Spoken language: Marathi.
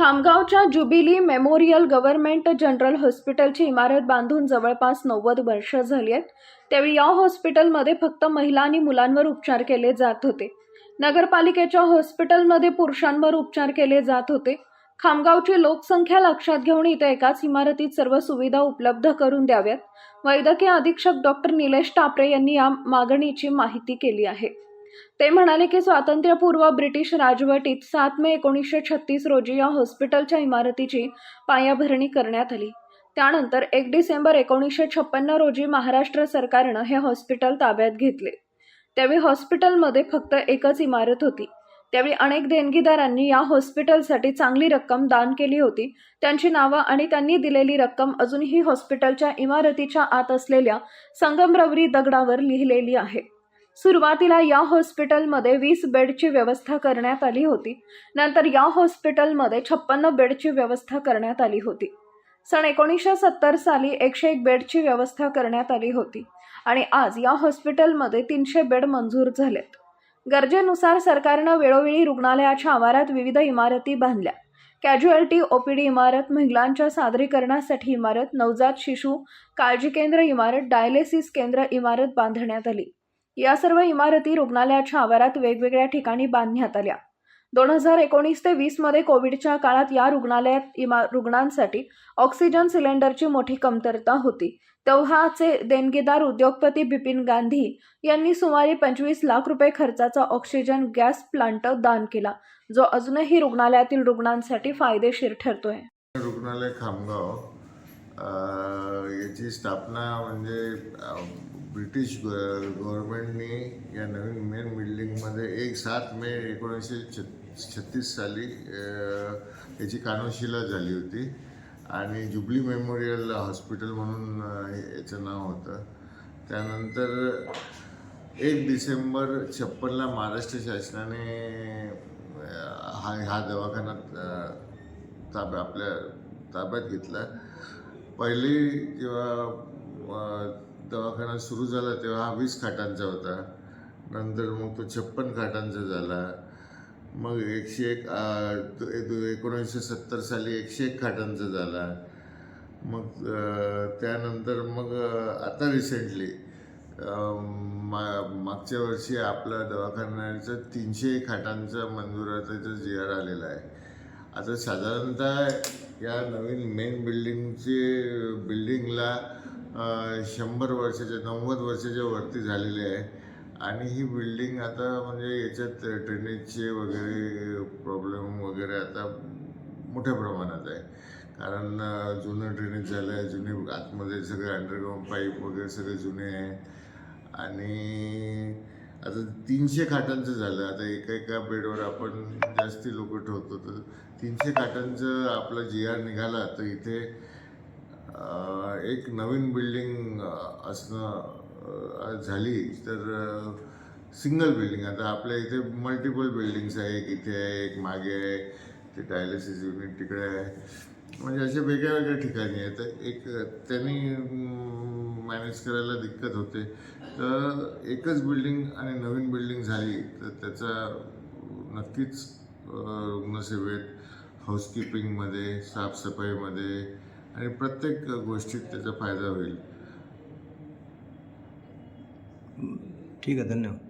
खामगावच्या जुबिली मेमोरियल गव्हर्नमेंट जनरल हॉस्पिटलची इमारत बांधून जवळपास नव्वद वर्ष झाली आहेत. त्यावेळी या हॉस्पिटलमध्ये फक्त महिला आणि मुलांवर उपचार केले जात होते. नगरपालिकेच्या हॉस्पिटलमध्ये पुरुषांवर उपचार केले जात होते. खामगावची लोकसंख्या लक्षात घेऊन इथे एकाच इमारतीत सर्व सुविधा उपलब्ध करून द्याव्यात. वैद्यकीय अधीक्षक डॉक्टर निलेश टापरे यांनी या मागणीची माहिती केली आहे. ते म्हणाले की स्वातंत्र्यपूर्व ब्रिटिश राजवटीत सात मे एकोणीसशे छत्तीस रोजी या हॉस्पिटलच्या इमारतीची पायाभरणी करण्यात आली. त्यानंतर एक डिसेंबर एकोणीसशे छप्पन्न रोजी महाराष्ट्र सरकारनं हे हॉस्पिटल ताब्यात घेतले. त्यावेळी हॉस्पिटलमध्ये फक्त एकच इमारत होती. त्यावेळी अनेक देणगीदारांनी या हॉस्पिटलसाठी चांगली रक्कम दान केली होती. त्यांची नावं आणि त्यांनी दिलेली रक्कम अजूनही हॉस्पिटलच्या इमारतीच्या आत असलेल्या संगमरवरी दगडावर लिहिलेली आहे. सुरुवातीला या हॉस्पिटलमध्ये वीस बेडची व्यवस्था करण्यात आली होती. नंतर या हॉस्पिटलमध्ये छप्पन्न बेडची व्यवस्था करण्यात आली होती. सन एकोणीसशे सत्तर साली एकशे एक बेडची व्यवस्था करण्यात आली होती आणि आज या हॉस्पिटलमध्ये तीनशे बेड मंजूर झालेत. गरजेनुसार सरकारनं वेळोवेळी रुग्णालयाच्या आवारात विविध इमारती बांधल्या. कॅज्युअल्टी ओपीडी इमारत महिलांच्या सादरीकरणासाठी इमारत नवजात शिशू काळजी केंद्र इमारत डायलिसिस केंद्र इमारत बांधण्यात आली. या सर्व इमारती रुग्णालयाच्या आवारात वेगवेगळ्या ठिकाणी बांधण्यात आल्या. दोन हजार एकोणीस ते वीसमध्ये कोविडच्या काळात या रुग्णालयात इमा रुग्णांसाठी ऑक्सिजन सिलेंडरची मोठी कमतरता होती. तेव्हाचे देणगीदार उद्योगपती बिपिन गांधी यांनी सुमारे पंचवीस लाख रुपये खर्चाचा ऑक्सिजन गॅस प्लांट दान केला जो अजूनही रुग्णालयातील रुग्णांसाठी फायदेशीर ठरतोय. रुग्णालय खामगाव याची स्थापना म्हणजे ब्रिटिश ग- गव्हर्नमेंटनी या नवीन मेन बिल्डिंगमध्ये एक सात मे एकोणीसशे छ छत्तीस साली याची कानोशिला झाली होती. आणि जुबली मेमोरियल हॉस्पिटल म्हणून याचं नाव होतं. त्यानंतर एक डिसेंबर छप्पनला महाराष्ट्र शासनाने हा हा दवाखाना ताब ताब्या आपल्या ताब्यात घेतला. पहिली जेव्हा दवाखाना सुरू झाला तेव्हा हा वीस खाटांचा होता. नंतर मग तो छप्पन खाटांचा झाला. मग एकशे एक एकोणीसशे सत्तर साली एकशे एक खाटांचा झाला. मग त्यानंतर मग आता रिसेंटली मा मागच्या वर्षी आपल्या दवाखान्याचं तीनशे खाटांचा मंजुराचं जी आर आलेला आहे. आता साधारणतः या नवीन मेन बिल्डिंगचे बिल्डिंगला शंभर वर्षाच्या नव्वद वर्षाच्या वरती झालेली आहे. आणि ही बिल्डिंग आता म्हणजे याच्यात ड्रेनेजचे वगैरे प्रॉब्लेम वगैरे आता मोठ्या प्रमाणात आहे. कारण जुनं ड्रेनेज झालं आहे जुने आतमध्ये सगळे अंडरग्राऊंड पाईप वगैरे सगळे जुने आहे. आणि आता तीनशे खाटांचं झालं. आता एका एका बेडवर आपण जास्ती लोक ठेवतो तर तीनशे खाटांचं आपला जी आर निघाला तर इथे एक नवीन बिल्डिंग असणं झाली. तर सिंगल बिल्डिंग. आता आपल्या इथे मल्टिपल बिल्डिंग्स आहे. एक इथे आहे एक मागे आहे. ते डायलिसिस युनिट तिकडे आहे. म्हणजे असे वेगळ्या वेगळ्या ठिकाणी आहेत. तर एक त्यांनी मॅनेज करायला दिक्कत होते. तर एकच बिल्डिंग आणि नवीन बिल्डिंग झाली तर त्याचा नक्कीच रुग्णसेवेत हाऊसकीपिंगमध्ये साफसफाईमध्ये आणि प्रत्येक गोष्टीत त्याचा फायदा होईल. ठीक आहे धन्यवाद.